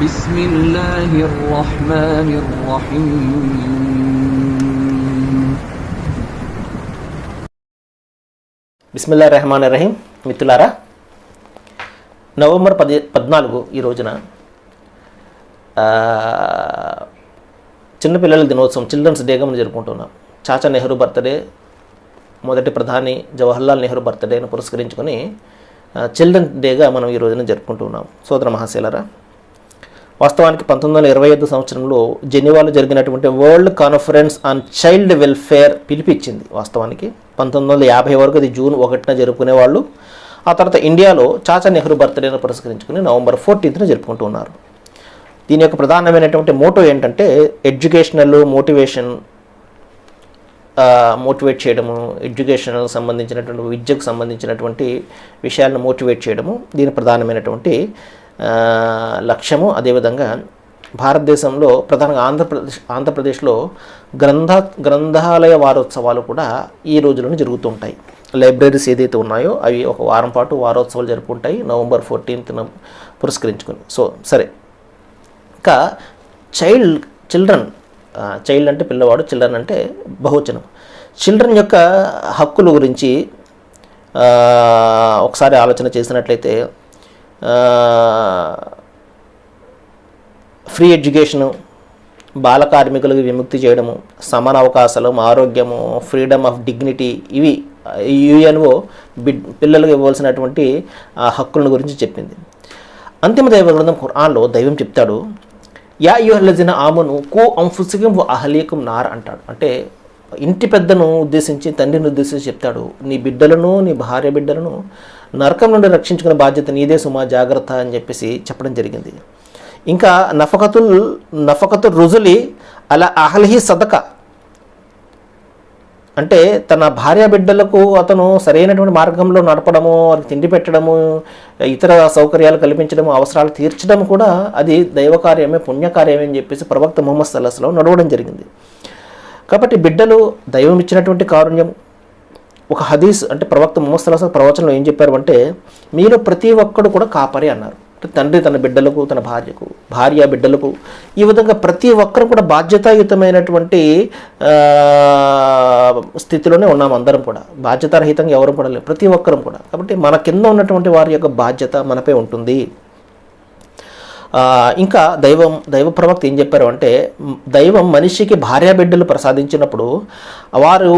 بسم الله الرحمن الرحيم బిస్మిల్లా రెహమాన్ రహీం మిత్రులారా నవంబర్ పది పద్నాలుగు ఈ రోజున ఆ, చిన్నపిల్లల దినోత్సవం చిల్డ్రన్స్ డేగా మనం జరుపుకుంటున్నాం చాచా నెహ్రూ బర్త్డే మొదటి ప్రధాని జవహర్లాల్ నెహ్రూ బర్త్డేను పురస్కరించుకొని చిల్డ్రన్స్ డేగా మనం ఈ రోజున జరుపుకుంటున్నాం సోదర మహాశీలరా వాస్తవానికి పంతొమ్మిది వందల ఇరవై ఐదు సంవత్సరంలో జెనీవాలో జరిగినటువంటి world conference on child welfare పిలిపించింది వాస్తవానికి. పంతొమ్మిది వందల యాభై వరకు అది జూన్ ఒకటిన జరుపుకునేవాళ్ళు. ఆ తర్వాత ఇండియాలో చాచా నెహ్రూ బర్త్డేను పురస్కరించుకుని నవంబర్ ఫోర్టీన్త్న జరుపుకుంటూ ఉన్నారు. దీని యొక్క ప్రధానమైనటువంటి మోటో ఏంటంటే ఎడ్యుకేషనల్ మోటివేషన్ మోటివేట్ చేయడము ఎడ్యుకేషనల్ సంబంధించినటువంటి విద్యకు సంబంధించినటువంటి విషయాలను మోటివేట్ చేయడము దీని ప్రధానమైనటువంటి లక్ష్యము అదేవిధంగా భారతదేశంలో ప్రధానంగా ఆంధ్రప్రదేశ్ ఆంధ్రప్రదేశ్లో గ్రంథ గ్రంథాలయ వారోత్సవాలు కూడా ఈ రోజులను జరుగుతుంటాయి లైబ్రరీస్ ఏదైతే ఉన్నాయో అవి ఒక వారం పాటు వారోత్సవాలు జరుపుకుంటాయి నవంబర్ ఫోర్టీన్త్న పురస్కరించుకుని. సో సరే. ఇంకా చైల్డ్ చిల్డ్రన్ చైల్డ్ అంటే పిల్లవాడు చిల్డ్రన్ అంటే బహువచనం. చిల్డ్రన్ యొక్క హక్కుల గురించి ఒకసారి ఆలోచన చేసినట్లయితే ఫ్రీ ఎడ్యుకేషను బాల కార్మికులకు విముక్తి చేయడము సమాన అవకాశాలు ఆరోగ్యము ఫ్రీడమ్ ఆఫ్ డిగ్నిటీ ఇవి యుఎన్ఓ బిడ్ పిల్లలకు ఇవ్వాల్సినటువంటి హక్కులను గురించి చెప్పింది. అంతిమ దైవ గ్రంథం ఖురాన్లో దైవం చెప్తాడు యా యుహలజిన ఆమెను కో అంఫుసికం అహలీకం నార్ అంటాడు. అంటే ఇంటి పెద్దను ఉద్దేశించి తండ్రిని ఉద్దేశించి చెప్తాడు నీ బిడ్డలను నీ భార్య బిడ్డలను నరకం నుండి రక్షించుకునే బాధ్యత నీదే సుమా జాగ్రత్త అని చెప్పేసి చెప్పడం జరిగింది. ఇంకా నఫకతుల్ నఫకతుల్ రుజులి అలా అహల్హి సదక. అంటే తన భార్య బిడ్డలకు అతను సరైనటువంటి మార్గంలో నడపడము వారికి తిండి పెట్టడము ఇతర సౌకర్యాలు కల్పించడము అవసరాలు తీర్చడం కూడా అది దైవకార్యమే పుణ్యకార్యమే అని చెప్పేసి ప్రవక్త ముహమ్మద్ సల్లాస్లో నడవడం జరిగింది. కాబట్టి బిడ్డలు దైవం ఇచ్చినటువంటి కారుణ్యం ఒక హదీస్ అంటే ప్రవక్త ముహమ్మద్ ప్రవచనంలో ఏం చెప్పారు అంటే మీరు ప్రతి ఒక్కడు కూడా కాపరి అన్నారు. అంటే తండ్రి తన బిడ్డలకు తన భార్యకు భార్య బిడ్డలకు ఈ విధంగా ప్రతి ఒక్కరు కూడా బాధ్యతాయుతమైనటువంటి స్థితిలోనే ఉన్నాం అందరం కూడా. బాధ్యతారహితంగా ఎవరు కూడా లేరు. ప్రతి ఒక్కరం కూడా. కాబట్టి మన కింద ఉన్నటువంటి వారి యొక్క బాధ్యత మనపై ఉంటుంది. ఇంకా దైవం దైవ ప్రవక్త ఏం చెప్పారు అంటే దైవం మనిషికి భార్య బిడ్డలు ప్రసాదించినప్పుడు వారు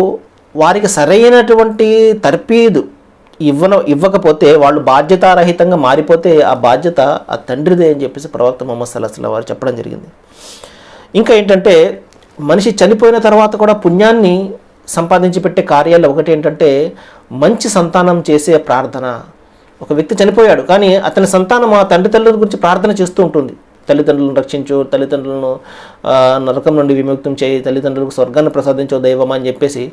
వారికి సరైనటువంటి తర్పీదు ఇవ్వన ఇవ్వకపోతే వాళ్ళు బాధ్యతారహితంగా మారిపోతే ఆ బాధ్యత ఆ తండ్రిదే అని చెప్పేసి ప్రవక్త మొహమ్మద్ సల్లాహ్ వారు చెప్పడం జరిగింది. ఇంకా ఏంటంటే మనిషి చనిపోయిన తర్వాత కూడా పుణ్యాన్ని సంపాదించి పెట్టే కార్యాలు ఒకటి ఏంటంటే మంచి సంతానం చేసే ప్రార్థన. ఒక వ్యక్తి చనిపోయాడు కానీ అతని సంతానం ఆ తండ్రి తల్లుల గురించి ప్రార్థన చేస్తూ ఉంటుంది. తల్లిదండ్రులను రక్షించు తల్లిదండ్రులను నరకం నుండి విముక్తం చేయి తల్లిదండ్రులకు స్వర్గాన్ని ప్రసాదించు దైవమా అని చెప్పేసి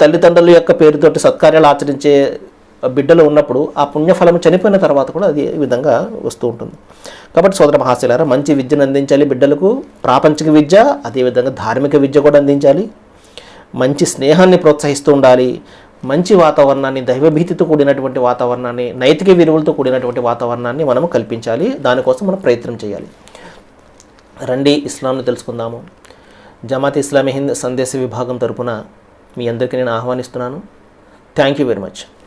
తల్లిదండ్రుల యొక్క పేరుతోటి సత్కార్యాలు ఆచరించే బిడ్డలు ఉన్నప్పుడు ఆ పుణ్యఫలం చనిపోయిన తర్వాత కూడా అది ఈ విధంగా వస్తూ ఉంటుంది. కాబట్టి సోదర మహాశిలారా మంచి విద్యను అందించాలి బిడ్డలకు ప్రాపంచిక విద్య అదేవిధంగా ధార్మిక విద్య కూడా అందించాలి. మంచి స్నేహాన్ని ప్రోత్సహిస్తూ ఉండాలి. మంచి వాతావరణాన్ని దైవభీతితో కూడినటువంటి వాతావరణాన్ని నైతిక విలువలతో కూడినటువంటి వాతావరణాన్ని మనము కల్పించాలి. దానికోసం మనం ప్రయత్నం చేయాలి. రండి ఇస్లాంను తెలుసుకుందాము. జమాత్ ఇస్లామీ హింద్ సందేశ విభాగం తరపున మీ అందరికీ నేను ఆహ్వానిస్తున్నాను. Thank you very much